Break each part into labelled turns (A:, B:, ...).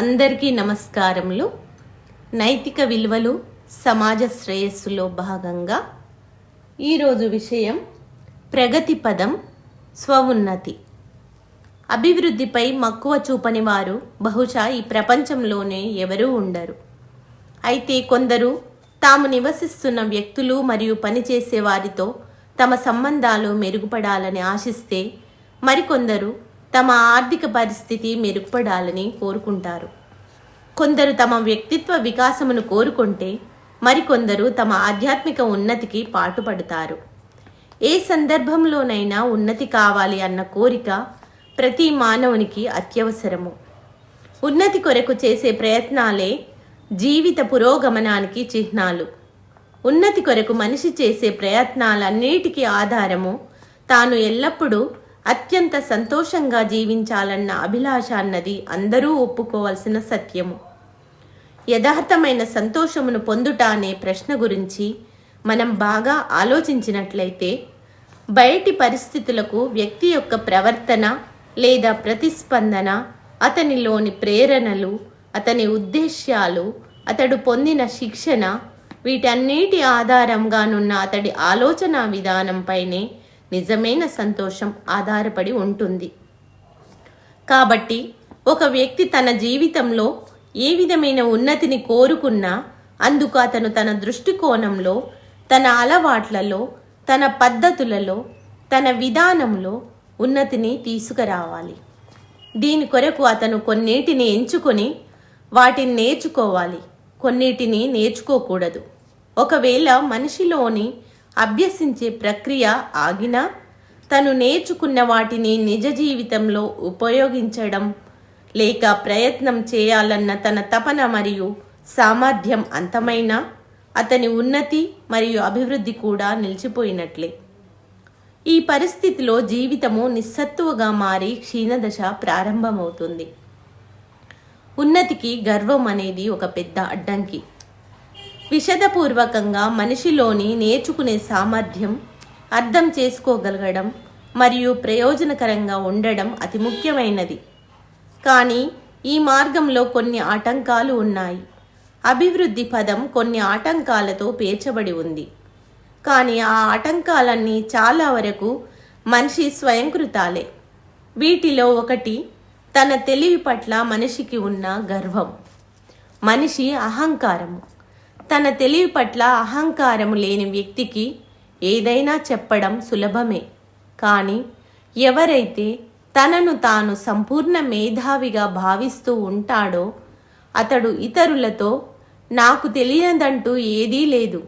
A: అందరికీ నమస్కారములు. నైతిక విలువలు సమాజ శ్రేయస్సులో భాగంగా ఈరోజు విషయం ప్రగతి పదం స్వవున్నతి. అభివృద్ధిపై మక్కువ చూపని వారు బహుశా ఈ ప్రపంచంలోనే ఎవరూ ఉండరు. అయితే కొందరు తాము నివసిస్తున్న వ్యక్తులు మరియు పనిచేసే వారితో తమ సంబంధాలు మెరుగుపడాలని ఆశిస్తే మరికొందరు తమ ఆర్థిక పరిస్థితి మెరుగుపడాలని కోరుకుంటారు. కొందరు తమ వ్యక్తిత్వ వికాసమును కోరుకుంటే మరికొందరు తమ ఆధ్యాత్మిక ఉన్నతికి పాటుపడతారు. ఏ సందర్భంలోనైనా ఉన్నతి కావాలి అన్న కోరిక ప్రతి మానవునికి అత్యవసరము. ఉన్నతి కొరకు చేసే ప్రయత్నాలే జీవిత పురోగమనానికి చిహ్నాలు. ఉన్నతి కొరకు మనిషి చేసే ప్రయత్నాలన్నిటికీ ఆధారము తాను ఎల్లప్పుడూ అత్యంత సంతోషంగా జీవించాలన్న అభిలాష అన్నది అందరూ ఒప్పుకోవలసిన సత్యము. యథార్థమైన సంతోషమును పొందుట అనే ప్రశ్న గురించి మనం బాగా ఆలోచించినట్లయితే బయటి పరిస్థితులకు వ్యక్తి యొక్క ప్రవర్తన లేదా ప్రతిస్పందన అతనిలోని ప్రేరణలు అతని ఉద్దేశ్యాలు అతడు పొందిన శిక్షణ వీటన్నిటి ఆధారంగానున్న అతడి ఆలోచన విధానంపైనే నిజమైన సంతోషం ఆధారపడి ఉంటుంది. కాబట్టి ఒక వ్యక్తి తన జీవితంలో ఏ విధమైన ఉన్నతిని కోరుకున్నా అందుకు అతను తన దృష్టికోణంలో తన అలవాట్లలో తన పద్ధతులలో తన విధానంలో ఉన్నతిని తీసుకురావాలి. దీని కొరకు అతను కొన్నిటిని ఎంచుకొని వాటిని నేర్చుకోవాలి. కొన్నిటిని నేర్చుకోకూడదు. ఒకవేళ మనిషిలోని అభ్యసించే ప్రక్రియ ఆగినా తను నేర్చుకున్న వాటిని నిజ జీవితంలో ఉపయోగించడం లేక ప్రయత్నం చేయాలన్న తన తపన మరియు సామర్థ్యం అంతమైన అతని ఉన్నతి మరియు అభివృద్ధి కూడా నిలిచిపోయినట్లే. ఈ పరిస్థితిలో జీవితము నిస్సత్తువగా మారి క్షీణదశ ప్రారంభమవుతుంది. ఉన్నతికి గర్వం అనేది ఒక పెద్ద అడ్డంకి. విషదపూర్వకంగా మనిషిలోని నేర్చుకునే సామర్థ్యం అర్థం చేసుకోగలగడం మరియు ప్రయోజనకరంగా ఉండడం అతి ముఖ్యమైనది. కానీ ఈ మార్గంలో కొన్ని ఆటంకాలు ఉన్నాయి. అభివృద్ధి పదం కొన్ని ఆటంకాలతో పేర్చబడి ఉంది. కానీ ఆ ఆటంకాలన్నీ చాలా వరకు మనిషి స్వయంకృతాలే. వీటిలో ఒకటి తన తెలివి పట్ల మనిషికి ఉన్న గర్వం. మనిషి అహంకారము. తన తెలివి పట్ల అహంకారం లేని వ్యక్తికి ఏదైనా చెప్పడం సులభమే. కానీ ఎవరైతే తనను తాను సంపూర్ణ మేధావిగా భావిస్తూ ఉంటాడో అతడు ఇతరులతో నాకు తెలియదంటూ ఏదీ లేదు.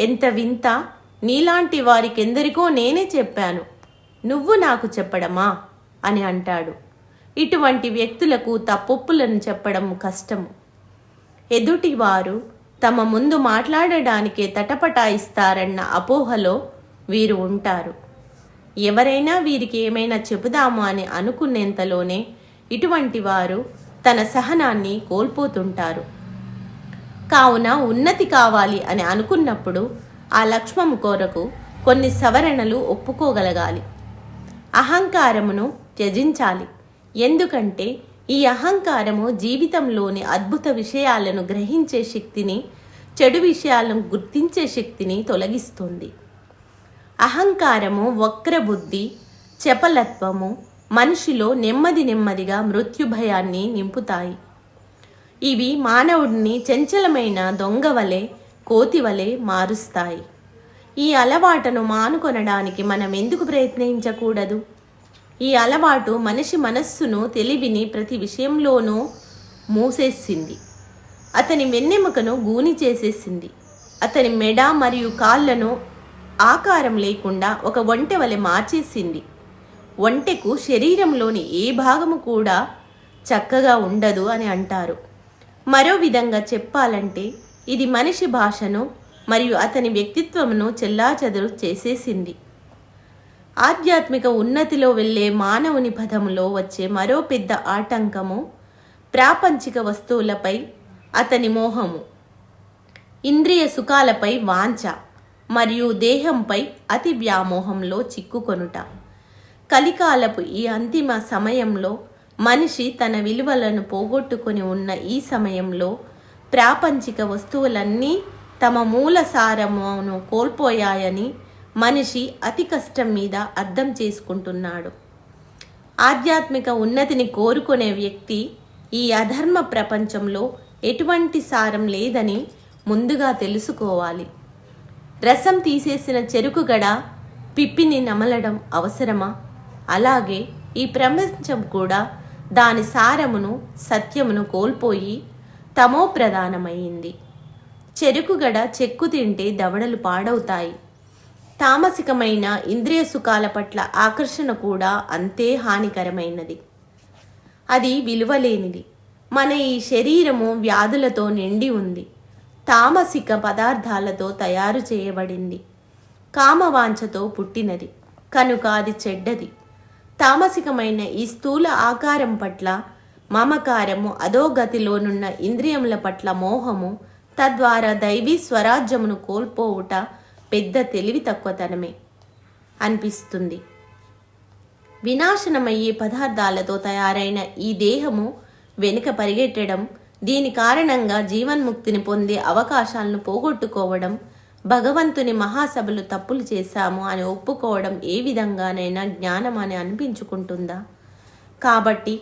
A: ఎంత వింత. నీలాంటి వారికెందరికో నేనే చెప్పాను. నువ్వు నాకు చెప్పడమా అని అంటాడు. ఇటువంటి వ్యక్తులకు తప్పొప్పులను చెప్పడం కష్టము. ఎదుటివారు తమ ముందు మాట్లాడడానికే తటపటాయిస్తారన్న అపోహలో వీరు ఉంటారు. ఎవరైనా వీరికి ఏమైనా చెబుదాము అని అనుకునేంతలోనే ఇటువంటి వారు తన సహనాన్ని కోల్పోతుంటారు. కావున ఉన్నతి కావాలి అని అనుకున్నప్పుడు ఆ లక్ష్మం కొరకు కొన్ని సవరణలు ఒప్పుకోగలగాలి. అహంకారమును త్యజించాలి. ఎందుకంటే ఈ అహంకారము జీవితంలోని అద్భుత విషయాలను గ్రహించే శక్తిని చెడు విషయాలను గుర్తించే శక్తిని తొలగిస్తుంది. అహంకారము వక్రబుద్ధి చపలత్వము మనిషిలో నెమ్మది నెమ్మదిగా మృత్యుభయాన్ని నింపుతాయి. ఇవి మానవుడిని చంచలమైన దొంగ వలె కోతి వలె మారుస్తాయి. ఈ అలవాటును మానుకొనడానికి మనం ఎందుకు ప్రయత్నించకూడదు? ఈ అలవాటు మనిషి మనస్సును తెలివిని ప్రతి విషయంలోనూ మూసేసింది. అతని వెన్నెముకను గూని చేసేసింది. అతని మెడ మరియు కాళ్ళను ఆకారం లేకుండా ఒక ఒంటె వలె మార్చేసింది. ఒంటెకు శరీరంలోని ఏ భాగము కూడా చక్కగా ఉండదు అని అంటారు. మరో విధంగా చెప్పాలంటే ఇది మనిషి భాషను మరియు అతని వ్యక్తిత్వమును చెల్లాచెదరు చేసేసింది. ఆధ్యాత్మిక ఉన్నతిలో వెళ్ళే మానవుని పదములో వచ్చే మరో పెద్ద ఆటంకము ప్రాపంచిక వస్తువులపై అతని మోహము. ఇంద్రియ సుఖాలపై వాంఛ మరియు దేహంపై అతి వ్యామోహంలో చిక్కుకొనుట. కలికాలపు ఈ అంతిమ సమయంలో మనిషి తన విలువలను పోగొట్టుకొని ఉన్న ఈ సమయంలో ప్రాపంచిక వస్తువులన్నీ తమ మూల సారమును కోల్పోయాయని మనిషి అతి కష్టం మీద అర్థం చేసుకుంటున్నాడు. ఆధ్యాత్మిక ఉన్నతిని కోరుకునే వ్యక్తి ఈ అధర్మ ప్రపంచంలో ఎటువంటి సారం లేదని ముందుగా తెలుసుకోవాలి. రసం తీసేసిన చెరుకు గడ పిప్పిని నమలడం అవసరమా? అలాగే ఈ ప్రపంచం కూడా దాని సారమును సత్యమును కోల్పోయి తమో ప్రధానమైంది చెరుకుగడ చెక్కు తింటే దవడలు పాడవుతాయి. తామసికమైన ఇంద్రియ సుఖాల పట్ల ఆకర్షణ కూడా అంతే హానికరమైనది. అది విలువలేనిది. మన ఈ శరీరము వ్యాధులతో నిండి ఉంది. తామసిక పదార్థాలతో తయారు చేయబడింది. కామవాంఛతో పుట్టినది. కనుక అది చెడ్డది. తామసికమైన ఈ స్థూల ఆకారం పట్ల మమకారము అధోగతిలోనున్న ఇంద్రియముల పట్ల మోహము తద్వారా దైవీ స్వరాజ్యమును కోల్పోవుట పెద్ద తెలివి తక్కువతనమే అనిపిస్తుంది. వినాశనమయ్యే పదార్థాలతో తయారైన ఈ దేహము వెనుక పరిగెట్టడం దీని కారణంగా జీవన్ముక్తిని పొందే అవకాశాలను పోగొట్టుకోవడం భగవంతుని మహాసభలు తప్పులు చేశాము అని ఒప్పుకోవడం ఏ విధంగానైనా జ్ఞానం అని అనిపించుకుంటుందా? కాబట్టి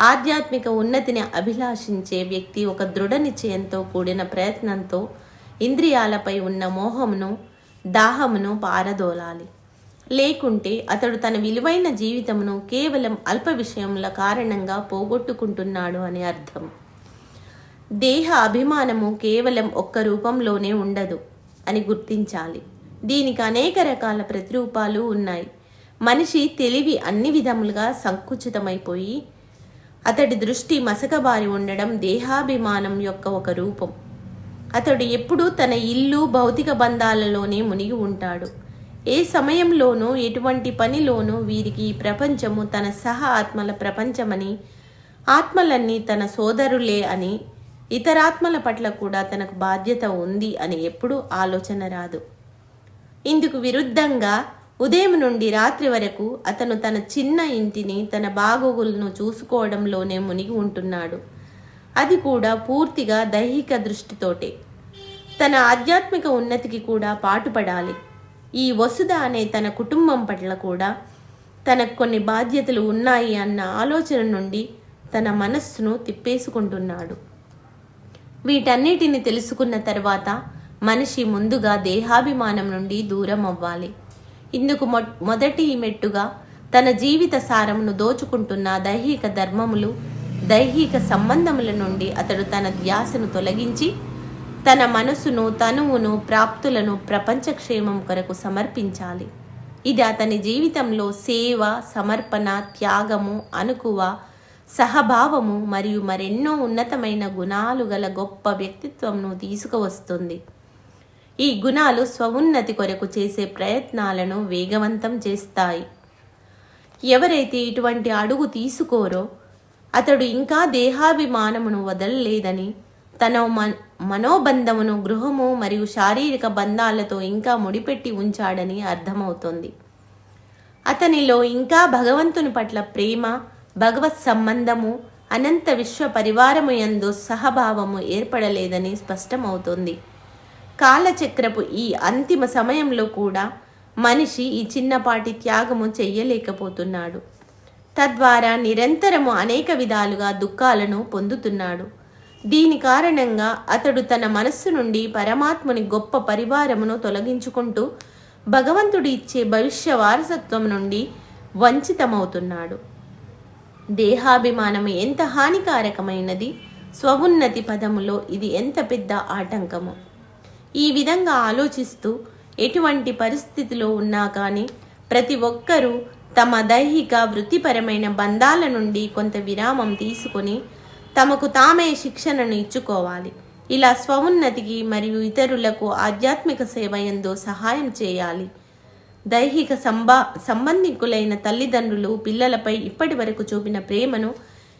A: ఆధ్యాత్మిక ఉన్నతిని అభిలాషించే వ్యక్తి ఒక దృఢ నిశ్చయంతో కూడిన ప్రయత్నంతో ఇంద్రియాలపై ఉన్న మోహంను దాహమును పారదోలాలి. లేకుంటే అతడు తన విలువైన జీవితమును కేవలం అల్ప విషయముల కారణంగా పోగొట్టుకుంటున్నాడు అని అర్థం. దేహ అభిమానము కేవలం ఒక్క రూపంలోనే ఉండదు అని గుర్తించాలి. దీనికి అనేక రకాల ప్రతిరూపాలు ఉన్నాయి. మనిషి తెలివి అన్ని విధములుగా సంకుచితమైపోయి అతడి దృష్టి మసకబారి ఉండడం దేహాభిమానం యొక్క ఒక రూపం. అతడు ఎప్పుడూ తన ఇల్లు భౌతిక బంధాలలోనే మునిగి ఉంటాడు. ఏ సమయంలోనూ ఎటువంటి పనిలోనూ వీరికి ఈ ప్రపంచము తన సహ ఆత్మల ప్రపంచమని ఆత్మలన్నీ తన సోదరులే అని ఇతరాత్మల పట్ల కూడా తనకు బాధ్యత ఉంది అని ఎప్పుడూ ఆలోచన రాదు. ఇందుకు విరుద్ధంగా ఉదయం నుండి రాత్రి వరకు అతను తన చిన్న ఇంటిని తన బాగోగులను చూసుకోవడంలోనే మునిగి ఉంటున్నాడు. అది కూడా పూర్తిగా దైహిక దృష్టితోటే. తన ఆధ్యాత్మిక ఉన్నతికి కూడా పాటుపడాలి. ఈ వసుధ అనే తన కుటుంబం పట్ల కూడా తనకు కొన్ని బాధ్యతలు ఉన్నాయి అన్న ఆలోచన నుండి తన మనస్సును తిప్పేసుకుంటున్నాడు. వీటన్నిటిని తెలుసుకున్న తర్వాత మనిషి ముందుగా దేహాభిమానం నుండి దూరం అవ్వాలి. ఇందుకు మొ మొదటి మెట్టుగా తన జీవిత సారమును దోచుకుంటున్న దైహిక ధర్మములు దైహిక సంబంధముల నుండి అతడు తన ధ్యాసను తొలగించి తన మనసును తనువును ప్రాప్తులను ప్రపంచ క్షేమం కొరకు సమర్పించాలి. ఇది అతని జీవితంలో సేవ సమర్పణ త్యాగము అనుకువ సహభావము మరియు మరెన్నో ఉన్నతమైన గుణాలు గల గొప్ప వ్యక్తిత్వంను తీసుకువస్తుంది. ఈ గుణాలు స్వఉన్నతి కొరకు చేసే ప్రయత్నాలను వేగవంతం చేస్తాయి. ఎవరైతే ఇటువంటి అడుగు తీసుకోరో అతడు ఇంకా దేహాభిమానమును వదలలేదని తన మన్ మనోబంధమును గృహము మరియు శారీరక బంధాలతో ఇంకా ముడిపెట్టి ఉంచాడని అర్థమవుతోంది. అతనిలో ఇంకా భగవంతుని పట్ల ప్రేమ భగవత్ సంబంధము అనంత విశ్వ పరివారము ఎందు సహభావము ఏర్పడలేదని స్పష్టమవుతోంది. కాలచక్రపు ఈ అంతిమ సమయంలో కూడా మనిషి ఈ చిన్నపాటి త్యాగము చెయ్యలేకపోతున్నాడు. తద్వారా నిరంతరము అనేక విధాలుగా దుఃఖాలను పొందుతున్నాడు. దీని కారణంగా అతడు తన మనస్సు నుండి పరమాత్ముని గొప్ప పరివారమును తొలగించుకుంటూ భగవంతుడు ఇచ్చే భవిష్య వారసత్వం నుండి వంచితమవుతున్నాడు. దేహాభిమానము ఎంత హానికారకమైనది స్వవున్నతి పదములో ఇది ఎంత పెద్ద ఆటంకము. ఈ విధంగా ఆలోచిస్తూ ఎటువంటి పరిస్థితిలో ఉన్నా కానీ ప్రతి ఒక్కరూ తమ దైహిక వృత్తిపరమైన బంధాల నుండి కొంత విరామం తీసుకొని తమకు తామే శిక్షణను ఇచ్చుకోవాలి. ఇలా స్వౌన్నతికి మరియు ఇతరులకు ఆధ్యాత్మిక సేవ ఎందు సహాయం చేయాలి. దైహిక సంబా సంబంధికులైన తల్లిదండ్రులు పిల్లలపై ఇప్పటి వరకు చూపిన ప్రేమను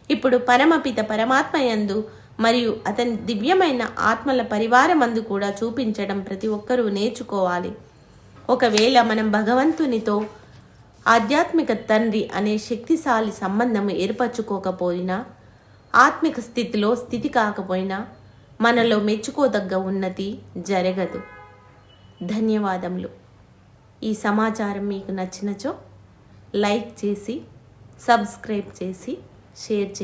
A: ఇప్పుడు పరమపిత పరమాత్మ యందు మరియు అతని దివ్యమైన ఆత్మల పరివారమందు కూడా చూపించడం ప్రతి ఒక్కరూ నేర్చుకోవాలి. ఒకవేళ మనం భగవంతునితో ఆధ్యాత్మిక తండ్రి అనే శక్తిశాలి సంబంధము ఏర్పరచుకోకపోయినా ఆత్మిక స్థితిలో స్థితి కాకపోయినా మనలో మెచ్చుకోదగ్గ ఉన్నతి జరగదు. ధన్యవాదములు. ఈ సమాచారం మీకు నచ్చినచో లైక్ చేసి సబ్స్క్రైబ్ చేసి షేర్ చేయండి.